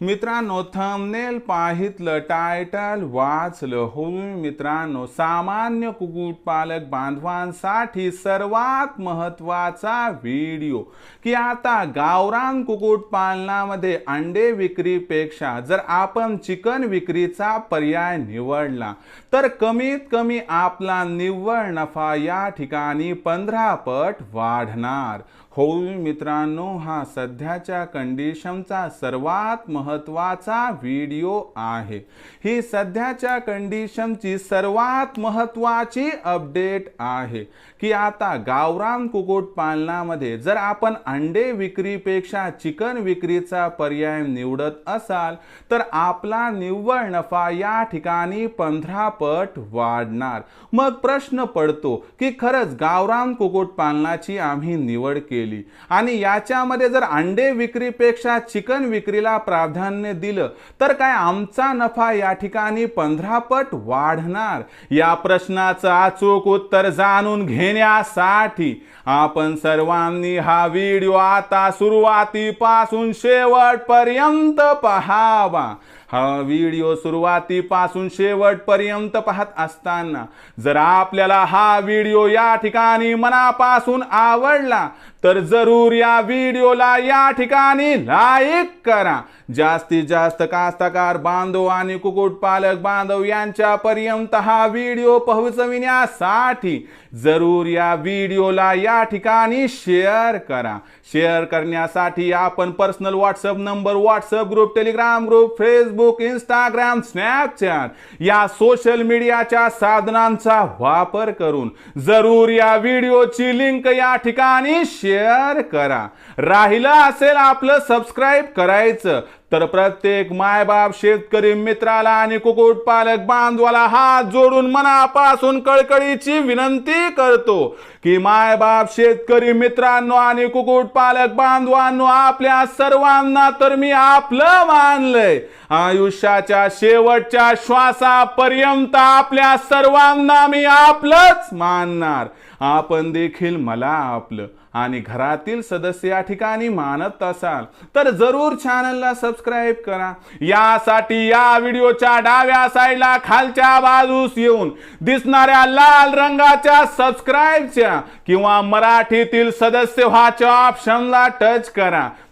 मित्रांनो thumbnail पाहितलं title वाचलं हो मित्रांनो सामान्य कुक्कुटपालक बांधवांसाठी सर्वात महत्त्वाचा व्हिडिओ की आता गावरान कुक्कुटपालनामध्ये अंडे विक्रीपेक्षा जर आपण चिकन विक्रीचा पर्याय निवडला तर कमीत कमी आपला निव्वळ नफा या ठिकाणी पंधरा पट वाढणार. होय मित्रांनो हा सध्याच्या कंडिशनचा सर्वात महत्त्वाचा व्हिडिओ आहे. ही सध्याच्या कंडिशनची सर्वात महत्वाची अपडेट आहे की आता गावरान कुक्कुटपालनामध्ये जर आपण अंडे विक्रीपेक्षा चिकन विक्रीचा पर्याय निवडत असाल तर आपला निव्वळ नफा या ठिकाणी पंधरा पट वाढणार. मग प्रश्न पडतो की खरंच गावरान कुक्कुटपालनाची आम्ही निवड केली आणि याच्यामध्ये जर अंडे विक्रीपेक्षा चिकन विक्रीला प्राधान्य दिलं तर काय आमचा नफा या ठिकाणी पंधरा पट वाढणार? या प्रश्नाचं अचूक उत्तर जाणून घेण्यासाठी आपण सर्वांनी हा व्हिडिओ आता सुरुवातीपासून शेवटपर्यंत पहावा. हा व्हिडिओ सुरुवातीपासून शेवटपर्यंत पाहत असताना जर आपल्याला हा व्हिडिओ या ठिकाणी मनापासून आवडला तर जरूर या व्हिडिओला या ठिकाणी लाईक करा. जास्तीत जास्त कास्तकार बांधव आणि कुक्कुटपालक बांधव यांच्यापर्यंत हा व्हिडिओ पोहोचविण्यासाठी जरूर या व्हिडिओला या ठिकाणी शेअर करा. शेअर करण्यासाठी आपण personal WhatsApp number WhatsApp group Telegram group Facebook Instagram Snapchat या सोशल मीडियाच्या साधनांचा वापर करून जरूर या व्हिडिओची लिंक या ठिकाणी शेअर करा. राहिलं असेल आपलं सबस्क्राईब करायचं तर प्रत्येक मायबाप शेतकरी मित्राला आणि कुक्कुटपालक बांधवाला हात जोडून मनापासून कळकळीची विनंती करतो की मायबाप शेतकरी मित्रांनो आणि कुक्कुटपालक बांधवांनो आपल्या सर्वांना तर मी आपलं मानलंय. आयुष्याच्या शेवटच्या श्वासापर्यंत आपल्या सर्वांना मी आपलंच मानणार. आपण देखील मला आपलं आणि घरातील सदस्य या ठिकाणी मानत असाल तर जरूर चॅनलला सबस्क्राईब करा. यासाठी या व्हिडिओच्या डाव्या साईडला खालच्या बाजूस येऊन दिसणाऱ्या लाल रंगाच्या सबस्क्राईबच्या किंवा मराठीतील सदस्य व्हाच्या ऑप्शनला टच करा.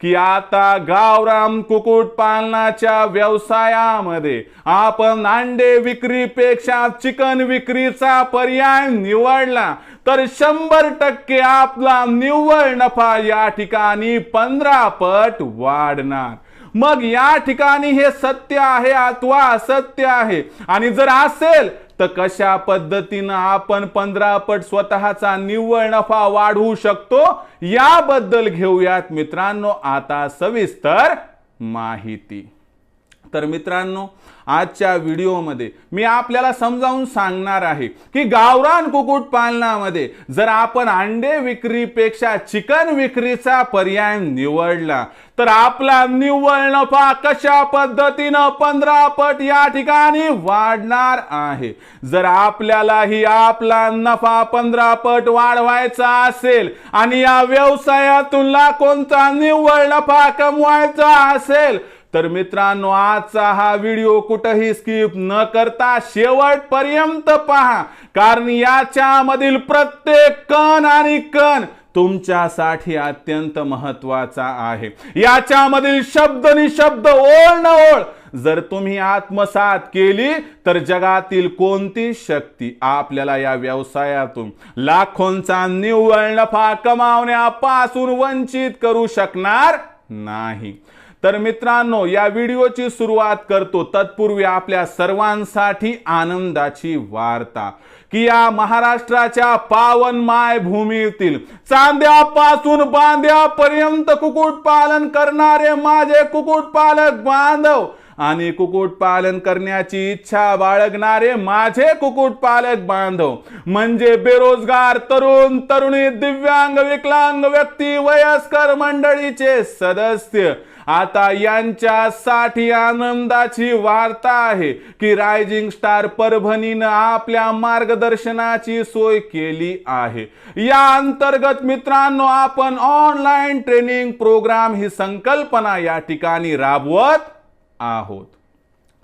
की आता गावराम कुक्कुट पालनाच्या व्यवसायामध्ये आपण अंडे विक्रीपेक्षा चिकन विक्रीचा पर्याय निवडला तर शंभर टक्के आपला निव्वळ नफा या ठिकाणी पंधरा पट वाढणार. मग या ठिकाणी हे सत्य आहे अथवा असत्य आहे? आणि जर असेल तर कशा पद्धतीनं आपण पंधरा पट स्वतःचा निव्वळ नफा वाढवू शकतो? याबद्दल घेऊयात मित्रांनो आता सविस्तर माहिती. तर मित्रांनो आजच्या व्हिडिओमध्ये मी आपल्याला समजावून सांगणार आहे की गावरान कुक्कुटपालनामध्ये जर आपण अंडे विक्रीपेक्षा चिकन विक्रीचा पर्याय निवडला तर आपला निव्वळ नफा कशा पद्धतीनं पंधरा पट या ठिकाणी वाढणार आहे? जर आपल्यालाही आपला नफा पंधरा पट वाढवायचा असेल आणि या व्यवसायातून कोणता निव्वळ नफा कमवायचा असेल तर मित्रांनो आजचा हा व्हिडिओ कुठंही स्किप न करता शेवटपर्यंत पहा कारण याच्यामधील प्रत्येक कण आणि कण तुमच्यासाठी अत्यंत महत्त्वाचा आहे. याच्यामधील शब्द निशब्द ओळ न ओळ जर तुम्ही आत्मसात केली तर जगातील कोणती शक्ती आपल्याला या व्यवसायातून लाखोंचा निव्वळ नफा कमावण्यापासून वंचित करू शकणार नाही. तर मित्रांनो या व्हिडिओची सुरुवात करतो. तत्पूर्वी आपल्या सर्वांसाठी आनंदाची वार्ता. की या महाराष्ट्राच्या पावन मायभूमीतील चांद्यापासून बांद्यापर्यंत कुक्कुटपालन करणारे माझे कुक्कुटपालक बांधव आणि कुक्कुटपालन करण्याची इच्छा बाळगणारे माझे कुक्कुटपालक बांधव म्हणजे बेरोजगार तरुण तरुणी दिव्यांग विकलांग व्यक्ती वयस्कर मंडळीचे सदस्य आता यांच्यासाठी आनंदाची वार्ता आहे की रायझिंग स्टार परभणीनं आपल्या मार्गदर्शनाची सोय केली आहे. या अंतर्गत मित्रांनो आपण ऑनलाईन ट्रेनिंग प्रोग्राम ही संकल्पना या ठिकाणी राबवत आहोत.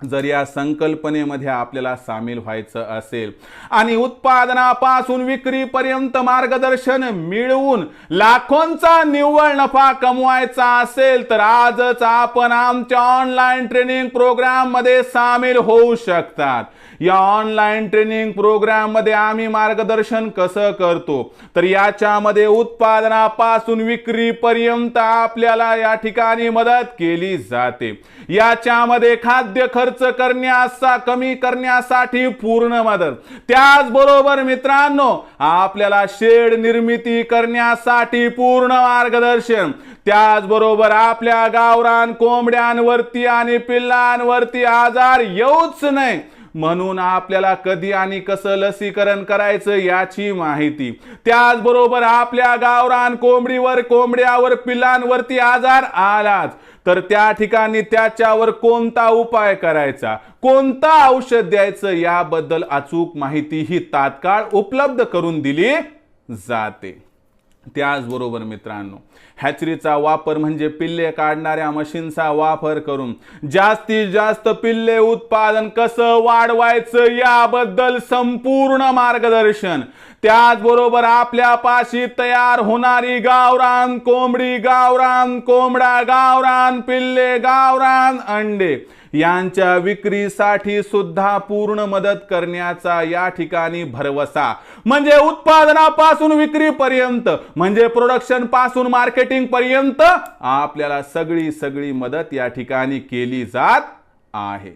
जर या संकल्पनेमध्ये आपल्याला सामील व्हायचं असेल आणि उत्पादनापासून विक्रीपर्यंत मार्गदर्शन मिळवून लाखोंचा निव्वळ नफा कमवायचा असेल तर आजच आपण आमच्या ऑनलाईन ट्रेनिंग प्रोग्राममध्ये सामील होऊ शकतात. या ऑनलाईन ट्रेनिंग प्रोग्राममध्ये आम्ही मार्गदर्शन कसं करतो? तर याच्यामध्ये उत्पादनापासून विक्रीपर्यंत आपल्याला या ठिकाणी मदत केली जाते. याच्यामध्ये खाद्य खर्च खर्च करण्याचा कमी करण्यासाठी पूर्ण मदत. त्याचबरोबर मित्रांनो आपल्याला शेड निर्मिती करण्यासाठी पूर्ण मार्गदर्शन. त्याचबरोबर आपल्या गावरान कोंबड्यांवरती आणि पिल्लांवरती आजार येऊच नाही म्हणून आपल्याला कधी आणि कसं लसीकरण करायचं याची माहिती. त्याचबरोबर आपल्या गावरान कोंबडीवर कोंबड्यावर पिलांवरती आजार आलाच. तर त्या ठिकाणी त्याच्यावर कोणता उपाय करायचा? कोणता औषध द्यायचं? याबद्दल अचूक माहिती ही तात्काळ उपलब्ध करून दिली जाते. त्याचबरोबर मित्रांनो हॅचरीचा वापर म्हणजे पिल्ले काढणाऱ्या मशीनचा वापर करून जास्तीत जास्त पिल्ले उत्पादन कसं वाढवायचं याबद्दल संपूर्ण मार्गदर्शन. त्याचबरोबर आपल्यापाशी तयार होणारी गावरान कोंबडी गावरान कोंबडा गावरान पिल्ले गावरान अंडे. यांच्या विक्रीसाठी सुद्धा पूर्ण मदत करण्याचा या ठिकाणी भरवसा. म्हणजे उत्पादनापासून विक्रीपर्यंत म्हणजे प्रोडक्शनपासून मार्केटिंग पर्यंत आपल्याला सगळी सगळी मदत या ठिकाणी केली जात आहे.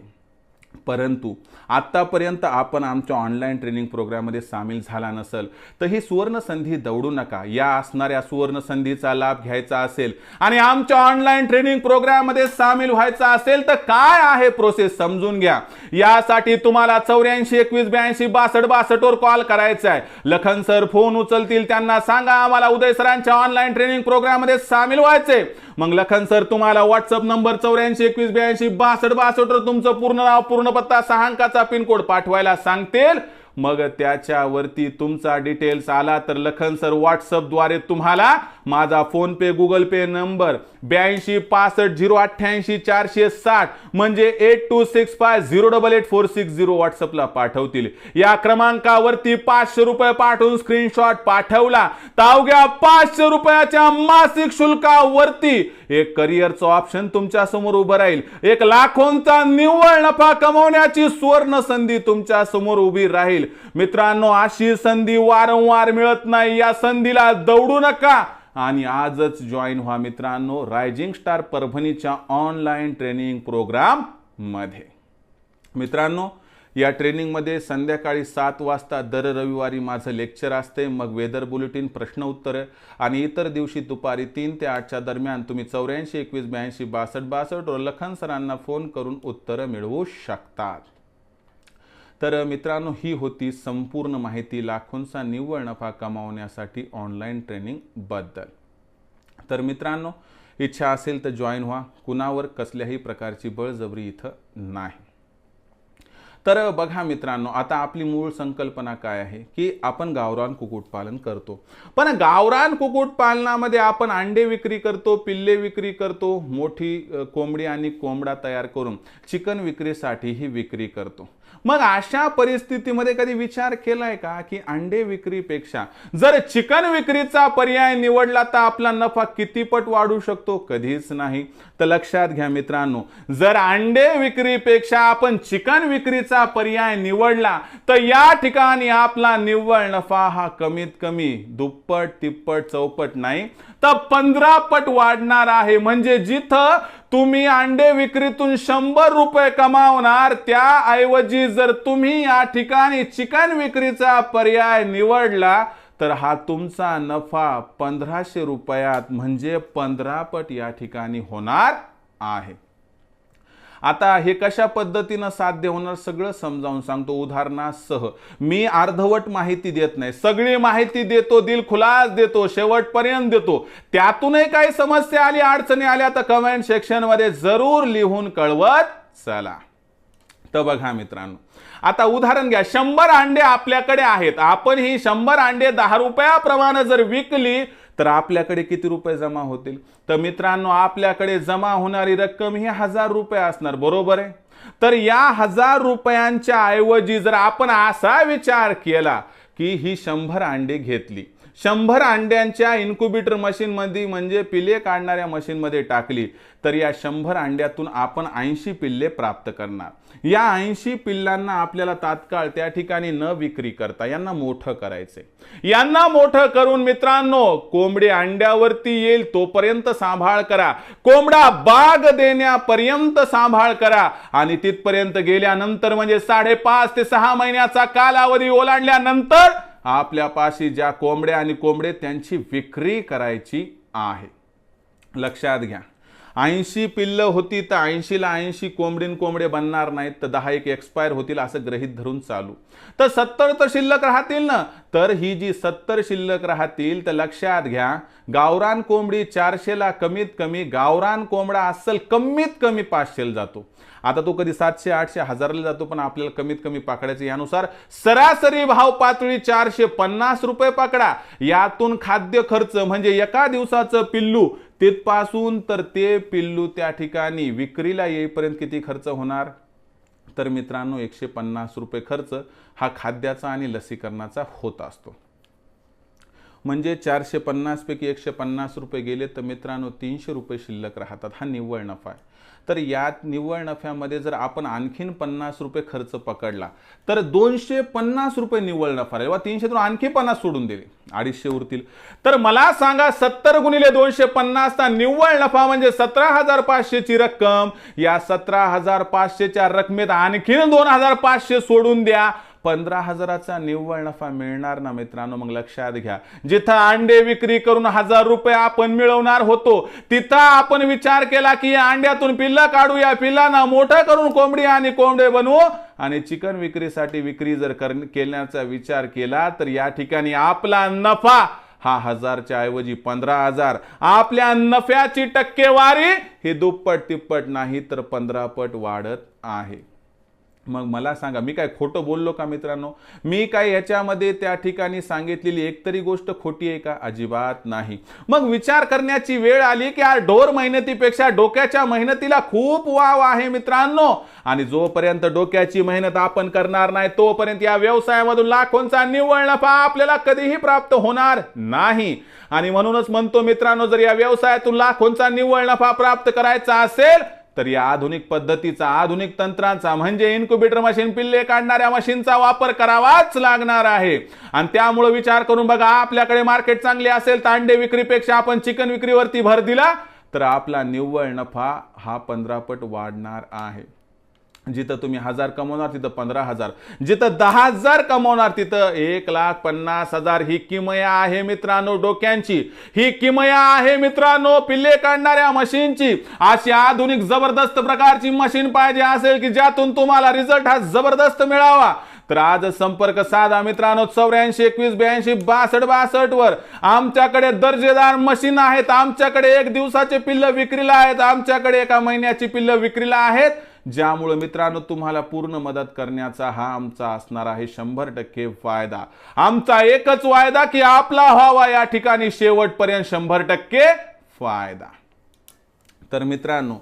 परंतु आत्तापर्यंत आपण आमच्या ऑनलाईन ट्रेनिंग प्रोग्राममध्ये सामील झाला नसेल तर ही सुवर्ण संधी दौडू नका. या असणाऱ्या सुवर्ण संधीचा लाभ घ्यायचा असेल आणि आमच्या ऑनलाईन ट्रेनिंग प्रोग्राममध्ये सामील व्हायचा असेल तर काय आहे प्रोसेस समजून घ्या. यासाठी तुम्हाला चौऱ्याऐंशी एकवीस ब्याऐंशी बासष्ट बासष्टवर कॉल करायचा आहे लखन सर फोन उचलतील त्यांना सांगा आम्हाला उदय सरांच्या ऑनलाईन ट्रेनिंग प्रोग्राममध्ये सामील व्हायचे मग लखन सर तुम्हाला व्हॉट्सअप नंबर चौऱ्याऐंशी एकवीस ब्याऐंशी बासष्ट बासष्ट तुमचं पूर्ण नाव पूर्ण पत्ता सहा अंकाचा पिनकोड पाठवायला सांगतील. मग त्याच्यावरती तुमचा डिटेल्स आला तर लखन सर व्हॉट्सअपद्वारे तुम्हाला माझा फोन पे गुगल पे नंबर ब्याऐंशी पासष्ट झिरो अठ्ठ्याऐंशी चारशे साठ म्हणजे eight two six five zero double eight four six zero व्हॉट्सअपला पाठवतील. या क्रमांकावरती पाचशे रुपये पाठवून स्क्रीनशॉट पाठवला. तावग्या पाचशे रुपयाच्या मासिक शुल्कावरती एक करिअरचं ऑप्शन तुमच्यासमोर उभं राहील. एक लाखोंचा निव्वळ नफा कमवण्याची सुवर्ण संधी तुमच्यासमोर उभी राहील. मित्रांनो अशी संधी वारंवार मिळत नाही. या संधीला दौडू नका. आणि आजच जॉईन व्हा मित्रांनो रायझिंग स्टार परभणीच्या ऑनलाईन ट्रेनिंग प्रोग्राममध्ये. मित्रांनो या ट्रेनिंगमध्ये संध्याकाळी सात वाजता दर रविवारी माझं लेक्चर असते मग वेदर बुलेटिन प्रश्न उत्तर आणि इतर दिवशी दुपारी तीन ते आठच्या दरम्यान तुम्ही चौऱ्याऐंशी एकवीस ब्याऐंशी बासष्ट बासष्ट लखन सरांना फोन करून उत्तरं मिळवू शकतात. तर मित्रांनो ही होती संपूर्ण माहिती. लाखोंचा निव्वळ नफा कमावण्यासाठी ऑनलाईन ट्रेनिंगबद्दल तर मित्रांनो इच्छा असेल तर जॉईन व्हा. कुणावर कसल्याही प्रकारची बळजबरी इथं नाही. तर बघा मित्रांनो आता आपली मूळ संकल्पना काय आहे? की आपण गावरान कुक्कुटपालन करतो. पण गावरान कुक्कुटपालनामध्ये आपण अंडे विक्री करतो पिल्ले विक्री करतो मोठी कोंबडी आणि कोंबडा तयार करून चिकन विक्रीसाठीही विक्री करतो. मग अशा परिस्थितीमध्ये कधी विचार केलाय का की अंडे विक्रीपेक्षा जर चिकन विक्रीचा पर्याय निवडला तर आपला नफा किती पट वाढू शकतो? कधीच नाही. तर लक्षात घ्या मित्रांनो जर अंडे विक्रीपेक्षा आपण चिकन विक्रीचा पर्याय निवडला तर या ठिकाणी आपला निव्वळ नफा हा कमीत कमी दुप्पट तिप्पट चौपट नाही तर पंधरा पट वाढणार आहे. म्हणजे जिथं तुम्ही अंडे विक्रीतून शंभर रुपये कमावणार त्याऐवजी जर तुम्ही या ठिकाणी चिकन विक्रीचा पर्याय निवडला तर हा तुमचा नफा पंधराशे रुपयात म्हणजे पंधरा पट या ठिकाणी होणार आहे. आता हे कशा पद्धतीनं साध्य होणार सगळं समजावून सांगतो उदाहरणासह. मी अर्धवट माहिती देत नाही. सगळी माहिती देतो दिल खुलास देतो शेवटपर्यंत देतो. त्यातूनही काही समस्या आली अडचणी आल्या तर कमेंट सेक्शनमध्ये जरूर लिहून कळवत चला. तर बघा मित्रांनो आता उदाहरण घ्या. शंभर अंडे आपल्याकडे आहेत. आपण ही शंभर अंडे दहा रुपयाप्रमाणे जर विकली तर आपल्याकडे किती रुपये जमा होतील? तर मित्रांनो आपल्याकडे जमा होणारी रक्कम ही हजार रुपये असणार बरोबर आहे? तर या हजार रुपयांच्या ऐवजी जर आपण असा विचार केला की ही शंभर अंडे घेतली शंभर अंड्यांच्या इन्क्युबेटर मशीनमध्ये म्हणजे पिले काढणाऱ्या मशीनमध्ये टाकली तर या शंभर अंड्यातून आपण ऐंशी पिल्ले प्राप्त करणार. या ऐंशी पिल्लांना आपल्याला तात्काळ त्या ठिकाणी न विक्री करता यांना मोठं करायचंय. यांना मोठं करून मित्रांनो कोंबडी अंड्यावरती येईल तोपर्यंत सांभाळ करा. कोंबडा बाग देण्यापर्यंत सांभाळ करा. आणि तिथपर्यंत गेल्यानंतर म्हणजे साडेपाच ते सहा महिन्याचा कालावधी ओलांडल्यानंतर आपल्यापाशी ज्या कोंबड्या आणि कोंबडे त्यांची विक्री करायची आहे. लक्षात घ्या. ऐंशी पिल्लं होती तर ऐंशीला ऐंशी कोंबडीन कोंबडे बनणार नाहीत तर दहा एक एक्सपायर होतील असं ग्रहीत धरून चालू. तर सत्तर तर शिल्लक राहतील ना? तर ही जी सत्तर शिल्लक राहतील तर लक्षात घ्या गावरान कोंबडी चारशेला कमीत कमी गावरान कोंबडा असल कमीत कमी पाचशेला जातो. आता तो कधी सातशे आठशे हजारला जातो पण आपल्याला कमीत कमी पाकडायचं यानुसार सरासरी भाव पातळी चारशे पन्नास रुपये पाकडा. यातून खाद्य खर्च म्हणजे एका दिवसाचं पिल्लू. तिथपासून तर ते पिल्लू त्या ठिकाणी विक्रीला येईपर्यंत किती खर्च होणार? तर मित्रांनो एकशे पन्नास रुपये खर्च हा खाद्याचा आणि लसीकरणाचा होत असतो. म्हणजे चारशे पन्नासपैकी एकशे पन्नास रुपये गेले तर मित्रांनो तीनशे रुपये शिल्लक राहतात. हा निव्वळ नफा आहे. तर यात निव्वळ नफ्यामध्ये जर आपण आणखीन पन्नास रुपये खर्च पकडला तर दोनशे पन्नास रुपये निव्वळ नफा राहील. वा तीनशेतून आणखी पन्नास सोडून दिले अडीचशे उरतील. तर मला सांगा सत्तर गुणिले दोनशे पन्नासचा निव्वळ नफा म्हणजे सतरा हजार पाचशेची रक्कम. या सतरा हजार पाचशेच्या रकमेत आणखीन दोन हजार पाचशे सोडून द्या. पंधरा हजाराचा निव्वळ नफा मिळणार ना मित्रांनो? मग लक्षात घ्या. जिथं अंडे विक्री करून हजार रुपये आपण मिळवणार होतो तिथं आपण विचार केला की अंड्यातून पिल्ला काढूया. पिल्लांना मोठं करून कोंबडी आणि कोंबडे बनवू. आणि चिकन विक्रीसाठी विक्री जर कर केल्याचा विचार केला तर या ठिकाणी आपला नफा हा हजारच्या ऐवजी पंधरा हजार. आपल्या नफ्याची टक्केवारी ही दुप्पट तिप्पट नाही तर पंधरा पट वाढत आहे. मग मला सांगा मी काय खोटं बोललो का मित्रांनो? मी काय याच्यामध्ये त्या ठिकाणी सांगितलेली एकतरी गोष्ट खोटी आहे का? अजिबात नाही. मग विचार करण्याची वेळ आली की आज ढोर मेहनतीपेक्षा डोक्याच्या मेहनतीला खूप वाव आहे मित्रांनो. आणि जोपर्यंत डोक्याची मेहनत आपण करणार नाही तोपर्यंत या व्यवसायामधून लाखोंचा निव्वळ नफा आपल्याला कधीही प्राप्त होणार नाही. आणि म्हणूनच म्हणतो मित्रांनो जर या व्यवसायातून लाखोंचा निव्वळ नफा प्राप्त करायचा असेल तर या आधुनिक पद्धतीचा आधुनिक तंत्रांचा म्हणजे इन्क्युबेटर मशीन पिल्ले काढणाऱ्या मशीनचा वापर करावाच लागणार आहे. आणि त्यामुळे विचार करून बघा आपल्याकडे मार्केट चांगले असेल तर अंडे विक्रीपेक्षा आपण चिकन विक्रीवरती भर दिला तर आपला निव्वळ नफा हा पंधरा पट वाढणार आहे. जिथं तुम्ही हजार कमवणार तिथं पंधरा हजार. जिथं दहा हजार कमवणार तिथं एक लाख पन्नास हजार. ही किमया आहे मित्रांनो डोक्यांची. ही किमया आहे मित्रांनो पिल्ले काढणाऱ्या मशीनची. अशी आधुनिक जबरदस्त प्रकारची मशीन पाहिजे असेल की ज्यातून तुम्हाला रिझल्ट हा जबरदस्त मिळावा. तर आज संपर्क साधा मित्रांनो चौऱ्याऐंशी एकवीस ब्याऐंशी बासष्ट बासष्ट वर. आमच्याकडे दर्जेदार मशीन आहेत. आमच्याकडे एक दिवसाचे पिल्ल विक्रीला आहेत. आमच्याकडे एका महिन्याची पिल्ल विक्रीला आहेत. ज्यामुळे मित्रांनो तुम्हाला पूर्ण मदत करण्याचा हा आमचा असणार आहे शंभर टक्के फायदा. आमचा एकच वायदा की आपला व्हावा या ठिकाणी शेवटपर्यंत शंभर टक्के फायदा. तर मित्रांनो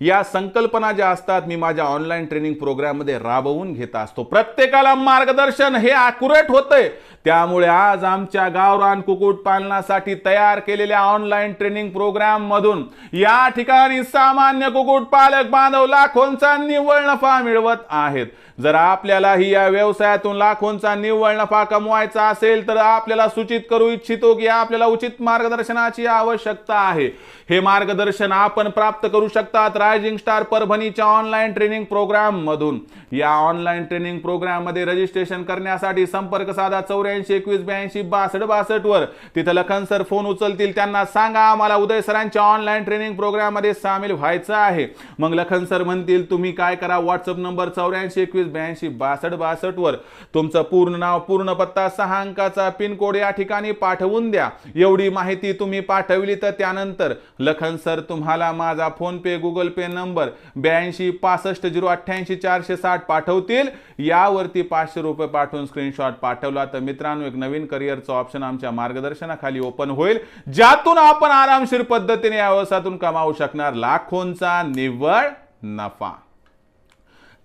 या संकल्पना ज्या असतात मी माझ्या ऑनलाईन ट्रेनिंग प्रोग्राममध्ये राबवून घेत असतो. प्रत्येकाला मार्गदर्शन हे अॅक्युरेट होतंय. त्यामुळे आज आमच्या गावरान कुक्कुटपालनासाठी तयार केलेल्या ऑनलाईन ट्रेनिंग प्रोग्राम मधून या ठिकाणी सामान्य कुक्कुट पालक बांधव लाखोंचा निव्वळ नफा मिळवत आहेत. जर आपल्यालाही या व्यवसायातून लाखोंचा निव्वळ नफा कमवायचा असेल तर आपल्याला सूचित करू इच्छितो की आपल्याला उचित मार्गदर्शनाची आवश्यकता आहे. हे मार्गदर्शन आपण प्राप्त करू शकतात. रायझिंग स्टार परभणीच्या ऑनलाईन ट्रेनिंग प्रोग्राम मधून. या ऑनलाईन ट्रेनिंग प्रोग्राममध्ये रजिस्ट्रेशन करण्यासाठी संपर्क साधा चौऱ्याऐंशी एकवीस ब्याऐंशी बासष्ट बासष्ट वर. तिथं लखन सर फोन उचलतील त्यांना सांगा आम्हाला उदय सरांच्या ऑनलाईन ट्रेनिंग प्रोग्राममध्ये सामील व्हायचं आहे. मग लखन सर म्हणतील तुम्ही काय करा? व्हॉट्सअप नंबर चौऱ्याऐंशी एकवीस ब्याऐंशी बासष्ट बासष्ट वर. तुमचं पूर्ण नाव पूर्ण पत्ता सहा अंकाचा पिनकोड या ठिकाणी पाठवून द्या. एवढी माहिती तुम्ही पाठवली तर त्यानंतर लखन सर तुम्हाला माझा फोन पे गुगल पे नंबर ब्याऐंशी पासष्ट झिरो अठ्ठ्याऐंशी चारशे साठ पाठवतील. यावरती पाचशे रुपये पाठवून स्क्रीनशॉट पाठवला. तर मित्रांनो एक नवीन करिअरचं ऑप्शन आमच्या मार्गदर्शनाखाली ओपन होईल. ज्यातून आपण आरामशीर पद्धतीने या व्यवसायातून कमावू शकणार लाखोंचा निव्वळ नफा.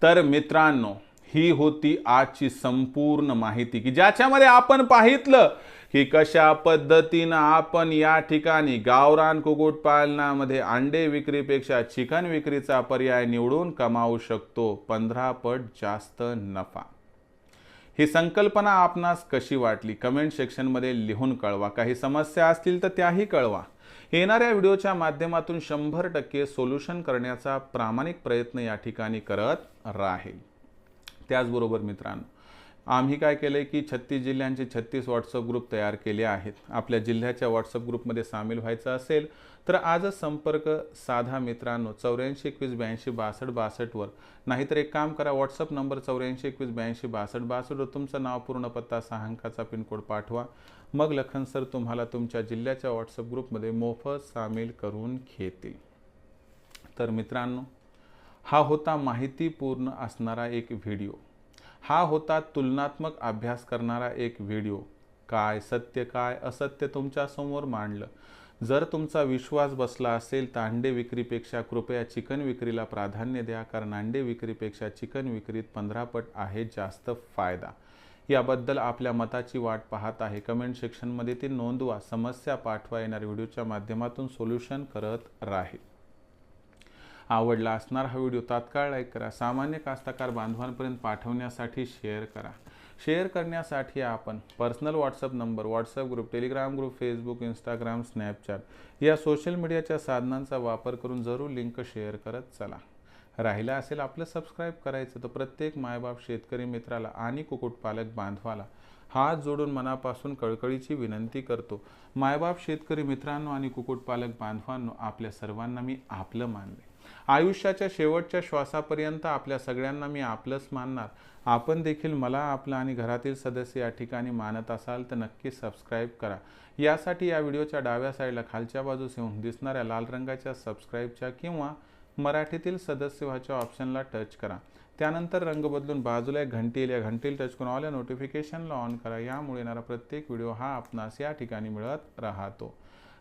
तर मित्रांनो ही होती आजची संपूर्ण माहिती की ज्याच्यामध्ये आपण पाहितलं की कशा पद्धतीनं आपण या ठिकाणी गावरान कुक्कुटपालनामध्ये अंडे विक्रीपेक्षा चिकन विक्रीचा पर्याय निवडून कमावू शकतो? पंधरा पट जास्त नफा. ही संकल्पना आपणास कशी वाटली? कमेंट सेक्शनमध्ये लिहून कळवा. काही समस्या असतील तर त्याही कळवा. येणाऱ्या व्हिडिओच्या माध्यमातून शंभर टक्के सोल्युशन करण्याचा प्रामाणिक प्रयत्न या ठिकाणी करत राहील. त्याचबरोबर मित्रांनो आम्ही काय केलं आहे की छत्तीस जिल्ह्यांचे छत्तीस व्हॉट्सअप ग्रुप तयार केले आहेत. आपल्या जिल्ह्याच्या व्हॉट्सअप ग्रुपमध्ये सामील व्हायचं असेल तर आजच संपर्क साधा मित्रांनो चौऱ्याऐंशी एकवीस ब्याऐंशी बासष्ट बासष्टवर नाहीतर एक काम करा व्हॉट्सअप नंबर चौऱ्याऐंशी एकवीस ब्याऐंशी बासष्ट बासष्टवर तुमचं नाव पूर्ण पत्ता सहा अंकाचा पिनकोड पाठवा. मग लखन सर तुम्हाला तुमच्या जिल्ह्याच्या व्हॉट्सअप ग्रुपमध्ये मोफत सामील करून घेतील. तर मित्रांनो हा होता माहितीपूर्ण असणारा एक व्हिडिओ हा होता तुलनात्मक अभ्यास करणारा एक व्हिडिओ. काय सत्य काय असत्य तुमच्यासमोर मांडलं. जर तुमचा विश्वास बसला असेल तर अंडे विक्रीपेक्षा कृपया चिकन विक्रीला प्राधान्य द्या कारण अंडे विक्रीपेक्षा चिकन विक्रीत पंधरा पट आहे जास्त फायदा. याबद्दल आपल्या मताची वाट पाहत आहे. कमेंट सेक्शनमध्ये ती नोंदवा. समस्या पाठवा येणार व्हिडिओच्या माध्यमातून सोल्युशन करत राहील. आवडला असणार हा व्हिडिओ तात्काळ लाईक करा. सामान्य कास्तकार बांधवांपर्यंत पाठवण्यासाठी शेअर करा. शेअर करण्यासाठी आपण personal WhatsApp number WhatsApp group Telegram group Facebook Instagram Snapchat या सोशल मीडियाच्या साधनांचा वापर करून जरूर लिंक शेअर करत चला. राहिला असेल आपलं सबस्क्राईब करायचं तर प्रत्येक मायबाप शेतकरी मित्राला आणि कुक्कुटपालक बांधवाला हात जोडून मनापासून कळकळीची विनंती करतो. मायबाप शेतकरी मित्रांनो आणि कुक्कुटपालक बांधवांनो आपल्या सर्वांना मी आपलं मानले आयुष्याच्या शेवटच्या श्वासापर्यंत आपल्या सगळ्यांना मी आपलंच मानणार. आपण देखील मला आपलं आणि घरातील सदस्य या ठिकाणी मानत असाल तर नक्की सबस्क्राईब करा. यासाठी या व्हिडिओच्या डाव्या साईडला खालच्या बाजूस येऊन दिसणाऱ्या लाल रंगाच्या सबस्क्राईबच्या किंवा मराठीतील सदस्य व्हायच्या ऑप्शनला टच करा. त्यानंतर रंग बदलून बाजूला एक घंटी येईल या घंटील टच करून ऑल या नोटिफिकेशनला ऑन करा. यामुळे येणारा प्रत्येक व्हिडिओ हा आपणास या ठिकाणी मिळत राहतो.